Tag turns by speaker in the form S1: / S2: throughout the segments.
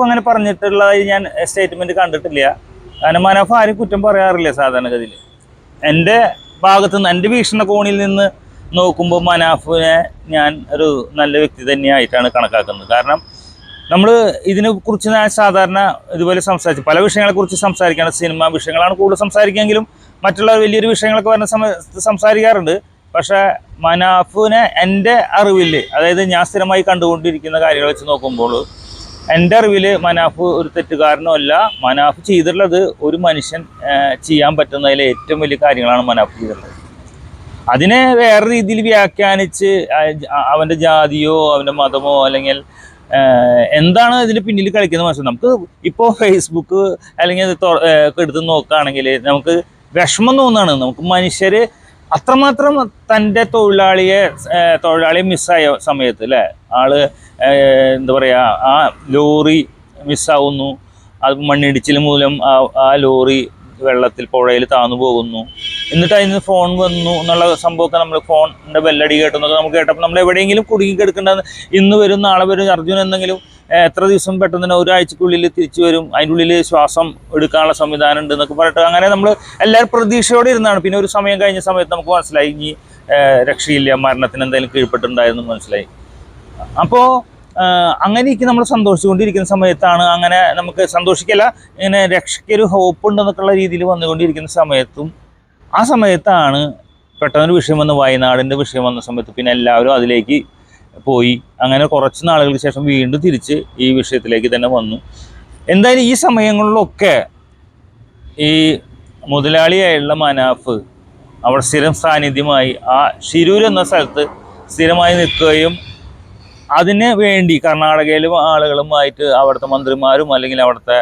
S1: അങ്ങനെ പറഞ്ഞിട്ടുള്ളതായി ഞാൻ സ്റ്റേറ്റ്മെന്റ് കണ്ടിട്ടില്ല. കാരണം മനോഫ് ആരും കുറ്റം പറയാറില്ല സാധാരണഗതിയിൽ. എന്റെ ഭാഗത്തു നിന്ന് എന്റെ വീക്ഷണകോണിൽ നിന്ന് നോക്കുമ്പോൾ മനാഫിനെ ഞാൻ ഒരു നല്ല വ്യക്തി തന്നെയായിട്ടാണ് കണക്കാക്കുന്നത്. കാരണം നമ്മൾ ഇതിനെക്കുറിച്ച് ഞാൻ സാധാരണ ഇതുപോലെ സംസാരിച്ചു. പല വിഷയങ്ങളെ കുറിച്ച് സംസാരിക്കാണ്. സിനിമ വിഷയങ്ങളാണ് കൂടുതൽ സംസാരിക്കുമെങ്കിലും മറ്റുള്ള വലിയൊരു വിഷയങ്ങളൊക്കെ വരുന്ന സമയത്ത് സംസാരിക്കാറുണ്ട്. പക്ഷേ മനാഫിനെ എന്റെ അറിവിൽ അതായത് ഞാൻ സ്ഥിരമായി കണ്ടുകൊണ്ടിരിക്കുന്ന കാര്യങ്ങൾ വെച്ച് നോക്കുമ്പോൾ എന്റെ അറിവിൽ മനാഫ് ഒരു തെറ്റുകാരനോ അല്ല. മനാഫ് ചെയ്തിട്ടുള്ളത് ഒരു മനുഷ്യൻ ചെയ്യാൻ പറ്റുന്നതിൽ ഏറ്റവും വലിയ കാര്യങ്ങളാണ് മനാഫ് ചെയ്തിട്ടുള്ളത്. അതിനെ വേറെ രീതിയിൽ വ്യാഖ്യാനിച്ച് അവന്റെ ജാതിയോ അവന്റെ മതമോ അല്ലെങ്കിൽ എന്താണ് ഇതിന് പിന്നിൽ കളിക്കുന്ന മനസ്സിലാവും നമുക്ക് ഇപ്പോൾ ഫേസ്ബുക്ക് അല്ലെങ്കിൽ എടുത്ത് നോക്കുകയാണെങ്കിൽ നമുക്ക് വിഷമം തോന്നുകയാണ്. നമുക്ക് മനുഷ്യർ അത്രമാത്രം തന്റെ തൊഴിലാളിയെ തൊഴിലാളി മിസ്സായ സമയത്ത് അല്ലേ ആൾ എന്താ പറയുക ആ ലോറി മിസ്സാവുന്നു. അത് മണ്ണിടിച്ചിൽ മൂലം ആ ലോറി വെള്ളത്തിൽ പുഴയിൽ താന്നു പോകുന്നു. എന്നിട്ട് അതിന് ഫോൺ വന്നു എന്നുള്ള സംഭവമൊക്കെ നമ്മൾ ഫോണിന്റെ ബെല്ലടി കേട്ടെന്നൊക്കെ നമുക്ക് കേട്ടപ്പോൾ നമ്മൾ എവിടെയെങ്കിലും കുടുങ്ങി കിടക്കേണ്ടത് ഇന്ന് വരും നാളെ വരും അർജുൻ എന്തെങ്കിലും എത്ര ദിവസം പെട്ടെന്ന് തന്നെ ഒരാഴ്ചക്കുള്ളിൽ തിരിച്ചു വരും? അതിന്റെ ഉള്ളിൽ ശ്വാസം എടുക്കാനുള്ള സംവിധാനം ഉണ്ട് എന്നൊക്കെ പറഞ്ഞിട്ട് അങ്ങനെ നമ്മൾ എല്ലാവരും പ്രതീക്ഷയോടെ ഇരുന്നാണ്. പിന്നെ ഒരു സമയം കഴിഞ്ഞ സമയത്ത് നമുക്ക് മനസ്സിലായി. ഇനി രക്ഷയില്ല മരണത്തിന് എന്തെങ്കിലും കീഴ്പ്പെട്ടുണ്ടായിരുന്നു മനസ്സിലായി. അപ്പോൾ അങ്ങനെയൊക്കെ നമ്മൾ സന്തോഷിച്ചുകൊണ്ടിരിക്കുന്ന സമയത്താണ് അങ്ങനെ നമുക്ക് സന്തോഷിക്കല്ല ഇങ്ങനെ രക്ഷയ്ക്കൊരു ഹോപ്പ് ഉണ്ടെന്നൊക്കെയുള്ള രീതിയിൽ വന്നുകൊണ്ടിരിക്കുന്ന സമയത്തും ആ സമയത്താണ് പെട്ടെന്നൊരു വിഷയം വന്ന് വയനാടിന്റെ വിഷയം വന്ന സമയത്ത് പിന്നെ എല്ലാവരും അതിലേക്ക് പോയി. അങ്ങനെ കുറച്ച് നാളുകൾക്ക് ശേഷം വീണ്ടും തിരിച്ച് ഈ വിഷയത്തിലേക്ക് തന്നെ വന്നു. എന്തായാലും ഈ സമയങ്ങളിലൊക്കെ ഈ മുതലാളിയായുള്ള മനാഫ് അവിടെ സ്ഥിരം സാന്നിധ്യമായി ആ ഷിരൂർ എന്ന സ്ഥലത്ത് സ്ഥിരമായി നിൽക്കുകയും അതിന് വേണ്ടി കർണാടകയിലും ആളുകളുമായിട്ട് അവിടുത്തെ മന്ത്രിമാരും അല്ലെങ്കിൽ അവിടുത്തെ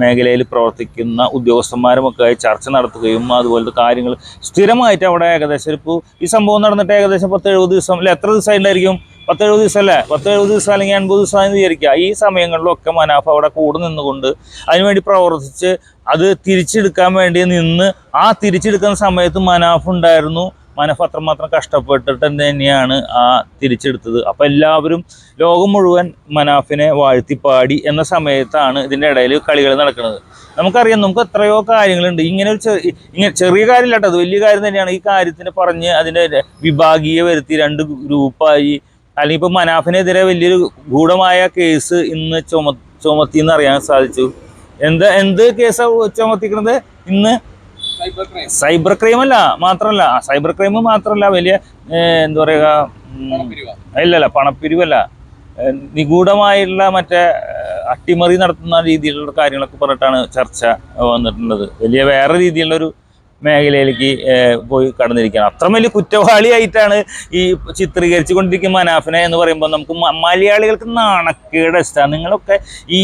S1: മേഖലയിൽ പ്രവർത്തിക്കുന്ന ഉദ്യോഗസ്ഥന്മാരും ഒക്കെ ചർച്ച നടത്തുകയും അതുപോലത്തെ കാര്യങ്ങൾ സ്ഥിരമായിട്ട് അവിടെ ഏകദേശം ഇപ്പോൾ ഈ സംഭവം നടന്നിട്ട് ഏകദേശം പത്ത് എഴുപത് ദിവസം അല്ലെ എത്ര ദിവസം ഉണ്ടായിരിക്കും പത്ത് എഴുപത് ദിവസം അല്ലേ? പത്ത് എഴുപത് ദിവസം അല്ലെങ്കിൽ അൻപത് ദിവസം എന്ന് വിചാരിക്കുക. ഈ സമയങ്ങളിലൊക്കെ മനാഫ് അവിടെ കൂടെ നിന്നുകൊണ്ട് അതിനുവേണ്ടി പ്രവർത്തിച്ച് അത് തിരിച്ചെടുക്കാൻ വേണ്ടി നിന്ന് ആ തിരിച്ചെടുക്കുന്ന സമയത്ത് മനാഫ് ഉണ്ടായിരുന്നു. മനഫ് അത്രമാത്രം കഷ്ടപ്പെട്ടിട്ട് തന്നെയാണ് ആ തിരിച്ചെടുത്തത്. അപ്പോൾ എല്ലാവരും ലോകം മുഴുവൻ മനാഫിനെ വാഴ്ത്തിപ്പാടി എന്ന സമയത്താണ് ഇതിന്റെ ഇടയിൽ കളികൾ നടക്കുന്നത്. നമുക്കറിയാം നമുക്ക് എത്രയോ കാര്യങ്ങളുണ്ട്. ഇങ്ങനെ ഒരു ചെറിയ ഇങ്ങനെ ചെറിയ കാര്യമില്ല കേട്ടോ അത് വലിയ കാര്യം തന്നെയാണ്. ഈ കാര്യത്തിന് പറഞ്ഞ് അതിന്റെ വിഭാഗീയ വരുത്തി രണ്ട് ഗ്രൂപ്പായി. അല്ലെങ്കിൽ ഇപ്പോൾ മനാഫിനെതിരെ വലിയൊരു ഗൂഢമായ കേസ് ഇന്ന് ചുമ ചുമത്തി എന്ന് അറിയാൻ സാധിച്ചു. എന്ത് എന്ത് കേസാണ് ചുമത്തിക്കുന്നത് ഇന്ന്
S2: സൈബർ ക്രൈം
S1: അല്ല മാത്രല്ല സൈബർ ക്രൈം മാത്രല്ല വലിയ എന്താ പറയുക ഇല്ലല്ല പണപ്പിരിവല്ല. നിഗൂഢമായിട്ടുള്ള മറ്റേ അട്ടിമറി നടത്തുന്ന രീതിയിലുള്ള കാര്യങ്ങളൊക്കെ പറഞ്ഞിട്ടാണ് ചർച്ച വന്നിട്ടുള്ളത്. വലിയ വേറെ രീതിയിലുള്ളൊരു മേഖലയിലേക്ക് പോയി കടന്നിരിക്കുകയാണ്. അത്ര വലിയ കുറ്റവാളിയായിട്ടാണ് ഈ ചിത്രീകരിച്ചു കൊണ്ടിരിക്കുന്ന മനാഫിനെ എന്ന് പറയുമ്പോൾ നമുക്ക് മലയാളികൾക്ക് നാണക്കേട് ഇഷ്ടമാണ്. നിങ്ങളൊക്കെ ഈ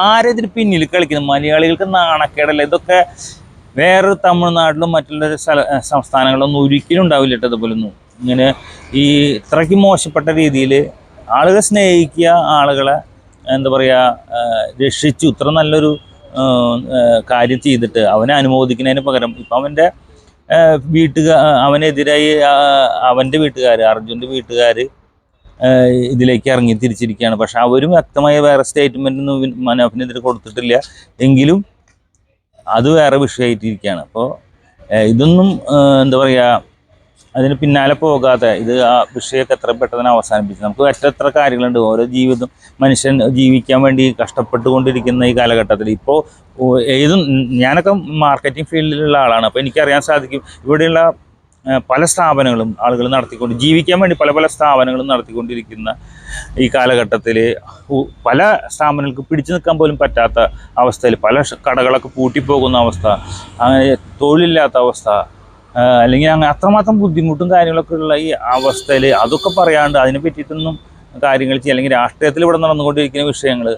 S1: ആരതിന് പിന്നിൽ കളിക്കുന്നത് മലയാളികൾക്ക് നാണക്കേടല്ല? ഇതൊക്കെ വേറെ തമിഴ്നാട്ടിലും മറ്റുള്ള സ്ഥല സംസ്ഥാനങ്ങളിലൊന്നും ഒരിക്കലും ഉണ്ടാവില്ല കേട്ടോ ഇതുപോലൊന്നും. ഇങ്ങനെ ഈ ഇത്രയ്ക്ക് മോശപ്പെട്ട രീതിയിൽ ആളുകളെ സ്നേഹിക്കുക ആളുകളെ എന്താ പറയുക രക്ഷിച്ചു ഇത്ര നല്ലൊരു കാര്യം ചെയ്തിട്ട് അവനെ അനുമോദിക്കുന്നതിന് പകരം ഇപ്പം അവന്റെ വീട്ടുകാർ അവനെതിരായി അവന്റെ വീട്ടുകാർ അർജുന്റെ വീട്ടുകാർ ഇതിലേക്ക് ഇറങ്ങി തിരിച്ചിരിക്കുകയാണ്. പക്ഷെ അവരും വ്യക്തമായ വേറെ സ്റ്റേറ്റ്മെന്റൊന്നും മനോഫിനെതിരെ കൊടുത്തിട്ടില്ല. എങ്കിലും അത് വേറെ വിഷയമായിട്ടിരിക്കുകയാണ്. അപ്പോൾ ഇതൊന്നും എന്താ പറയുക അതിന് പിന്നാലെ പോകാതെ ഇത് ആ വിഷയമൊക്കെ എത്ര പെട്ടെന്ന് അവസാനിപ്പിച്ചു. നമുക്ക് എത്ര എത്ര കാര്യങ്ങളുണ്ട്. ഓരോ ജീവിതം മനുഷ്യൻ ജീവിക്കാൻ വേണ്ടി കഷ്ടപ്പെട്ടുകൊണ്ടിരിക്കുന്ന ഈ കാലഘട്ടത്തിൽ. ഇപ്പോൾ ഏതും ഞാനൊക്കെ മാർക്കറ്റിംഗ് ഫീൽഡിലുള്ള ആളാണ്. അപ്പോൾ എനിക്കറിയാൻ സാധിക്കും ഇവിടെയുള്ള പല സ്ഥാപനങ്ങളും ആളുകൾ നടത്തിക്കൊണ്ട് ജീവിക്കാൻ വേണ്ടി പല പല സ്ഥാപനങ്ങളും നടത്തിക്കൊണ്ടിരിക്കുന്ന ഈ കാലഘട്ടത്തിൽ പല സ്ഥാപനങ്ങൾക്ക് പിടിച്ചു നിൽക്കാൻ പോലും പറ്റാത്ത അവസ്ഥയിൽ പല കടകളൊക്കെ പൂട്ടിപ്പോകുന്ന അവസ്ഥ അങ്ങനെ തൊഴിലില്ലാത്ത അവസ്ഥ അല്ലെങ്കിൽ അങ്ങനെ അത്രമാത്രം ബുദ്ധിമുട്ടും കാര്യങ്ങളൊക്കെ ഉള്ള ഈ അവസ്ഥയിൽ അതൊക്കെ പറയാണ്ട് അതിനെ പറ്റിയിട്ടൊന്നും കാര്യങ്ങൾ ചെയ്യുക അല്ലെങ്കിൽ രാഷ്ട്രീയത്തിൽ ഇവിടെ നടന്നുകൊണ്ടിരിക്കുന്ന വിഷയങ്ങൾ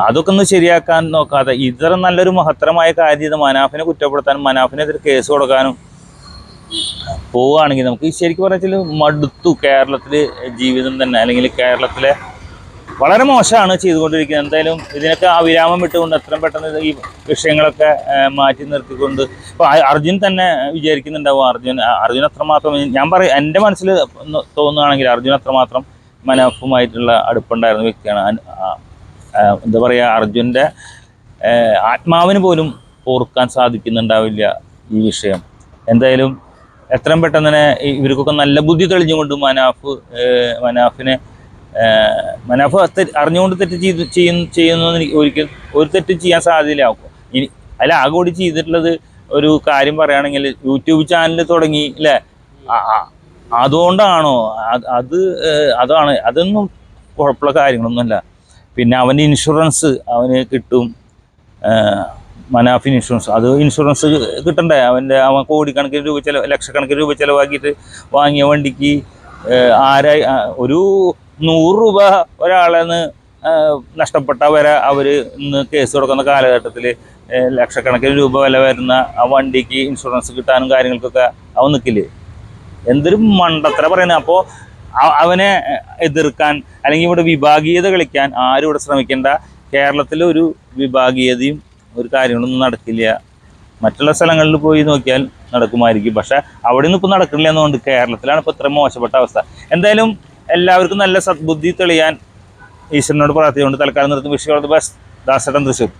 S1: അതൊക്കെ ഒന്ന് ശരിയാക്കാൻ നോക്കാതെ ഇത്ര നല്ലൊരു മഹത്തരമായ കാര്യം ഇത് മനാഫിനെ കുറ്റപ്പെടുത്താനും മനാഫിനെതിരെ കേസ് കൊടുക്കാനും പോവുകയാണെങ്കിൽ നമുക്ക് ശരിക്കും പറഞ്ഞാൽ മടുത്തു കേരളത്തിൽ ജീവിതം തന്നെ അല്ലെങ്കിൽ കേരളത്തിലെ വളരെ മോശമാണ് ചെയ്തുകൊണ്ടിരിക്കുന്നത്. എന്തായാലും ഇതിനൊക്കെ ആ വിരാമം വിട്ടുകൊണ്ട് എത്രയും പെട്ടെന്ന് ഈ വിഷയങ്ങളൊക്കെ മാറ്റി നിർത്തിക്കൊണ്ട് ഇപ്പോൾ അർജുൻ തന്നെ വിചാരിക്കുന്നുണ്ടാവും അർജുൻ അർജുൻ അത്രമാത്രം ഞാൻ പറയും എന്റെ മനസ്സിൽ തോന്നുകയാണെങ്കിൽ അർജുൻ അത്രമാത്രം മനോഫുമായിട്ടുള്ള അടുപ്പുണ്ടായിരുന്ന വ്യക്തിയാണ്. എന്താ പറയുക അർജുന്റെ ആത്മാവിന് പോലും ഓർക്കാൻ സാധിക്കുന്നുണ്ടാവില്ല ഈ വിഷയം. എന്തായാലും എത്രയും പെട്ടെന്ന് തന്നെ ഇവർക്കൊക്കെ നല്ല ബുദ്ധി തെളിഞ്ഞുകൊണ്ട് മനാഫ് മനാഫിനെ മനാഫ് അറിഞ്ഞുകൊണ്ട് തെറ്റ് ചെയ്ത് ചെയ്യുന്ന ചെയ്യുന്നതെന്ന് എനിക്ക് ഒരിക്കലും ഒരു തെറ്റും ചെയ്യാൻ സാധ്യതയില്ല. ഇനി അതിൽ ആകെ കൂടി ചെയ്തിട്ടുള്ളത് ഒരു കാര്യം പറയുകയാണെങ്കിൽ യൂട്യൂബ് ചാനൽ തുടങ്ങി അല്ലേ അതുകൊണ്ടാണോ? അത് അത് അതാണ്. അതൊന്നും കുഴപ്പമുള്ള കാര്യങ്ങളൊന്നുമല്ല. പിന്നെ അവന്റെ ഇൻഷുറൻസ് അവന് കിട്ടും. ഏഹ്, മനാഫിന് ഇൻഷുറൻസ്. അത് ഇൻഷുറൻസ് കിട്ടണ്ടേ? അവന്റെ അവൻ കോടിക്കണക്കിന് രൂപ ചില ലക്ഷക്കണക്കിന് രൂപ ചിലവാക്കിയിട്ട് വാങ്ങിയ വണ്ടിക്ക് ആരായി ഒരു നൂറ് രൂപ ഒരാളെ നിന്ന് നഷ്ടപ്പെട്ട വരെ അവർ ഇന്ന് കേസ് കൊടുക്കുന്ന കാലഘട്ടത്തിൽ ലക്ഷക്കണക്കിന് രൂപ വില വരുന്ന ആ വണ്ടിക്ക് ഇൻഷുറൻസ് കിട്ടാനും കാര്യങ്ങൾക്കൊക്കെ അവൻ നിൽക്കില്ലേ എന്തൊരു മണ്ടത്തര പറയുന്നത് അപ്പോൾ അവനെ എതിർക്കാൻ അല്ലെങ്കിൽ ഇവിടെ വിഭാഗീയത കളിക്കാൻ ആരും ഇവിടെ ശ്രമിക്കേണ്ട. കേരളത്തിലെ ഒരു വിഭാഗീയതയും ഒരു കാര്യങ്ങളൊന്നും നടക്കില്ല. മറ്റുള്ള സ്ഥലങ്ങളിൽ പോയി നോക്കിയാൽ നടക്കുമായിരിക്കും. പക്ഷെ അവിടെ നിന്ന് ഇപ്പോൾ നടക്കില്ല എന്നുകൊണ്ട് കേരളത്തിലാണ് ഇപ്പോൾ ഇത്ര മോശപ്പെട്ട അവസ്ഥ. എന്തായാലും എല്ലാവർക്കും നല്ല സദ്ബുദ്ധി തെളിയാൻ ഈശ്വരനോട് പ്രാർത്ഥിച്ചുകൊണ്ട് തൽക്കാലം നിർത്തും വിഷയം ബസ് ദാസടൻ തൃശ്ശൂർ.